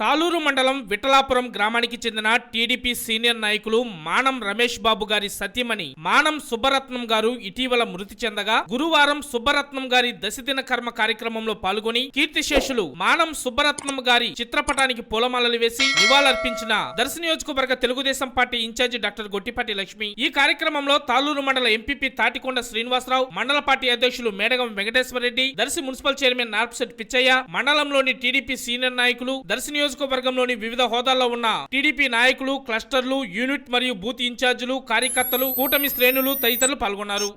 తాలూరు మండలం విఠలాపురం గ్రామానికి చెందిన టీడీపీ సీనియర్ నాయకులు మానం రమేష్ బాబు గారి సతీమణి మానం సుబ్బరత్నం గారు ఇటీవల మృతి చెందగా గురువారం సుబ్బరత్నం గారి దశదిన కర్మ కార్యక్రమంలో పాల్గొని కీర్తిశేషులు మానం సుబ్బరత్నం గారి చిత్రపటానికి పూలమాలలు వేసి నివాళులర్పించిన దర్శ నియోజకవర్గ Telugudesam party in-charge doctor Gottipati Lakshmi ఈ కార్యక్రమంలో తాలూరు మండల ఎంపీపీ తాటికొండ శ్రీనివాసరావు మండల పార్టీ అధ్యక్షులు మేడగం వెంకటేశ్వరరెడ్డి దర్శి మున్సిపల్ చైర్మన్ నార్పశెట్టి పిచ్చయ్య మండలంలోని టీడీపీ సీనియర్ నాయకులు దర్శి నియోజకవర్గంలోని వివిధ హోదాల్లో ఉన్న టీడీపీ నాయకులు క్లస్టర్లు యూనిట్ మరియు బూత్ ఇన్ఛార్జీలు కార్యకర్తలు కూటమి శ్రేణులు తదితరులు పాల్గొన్నారు.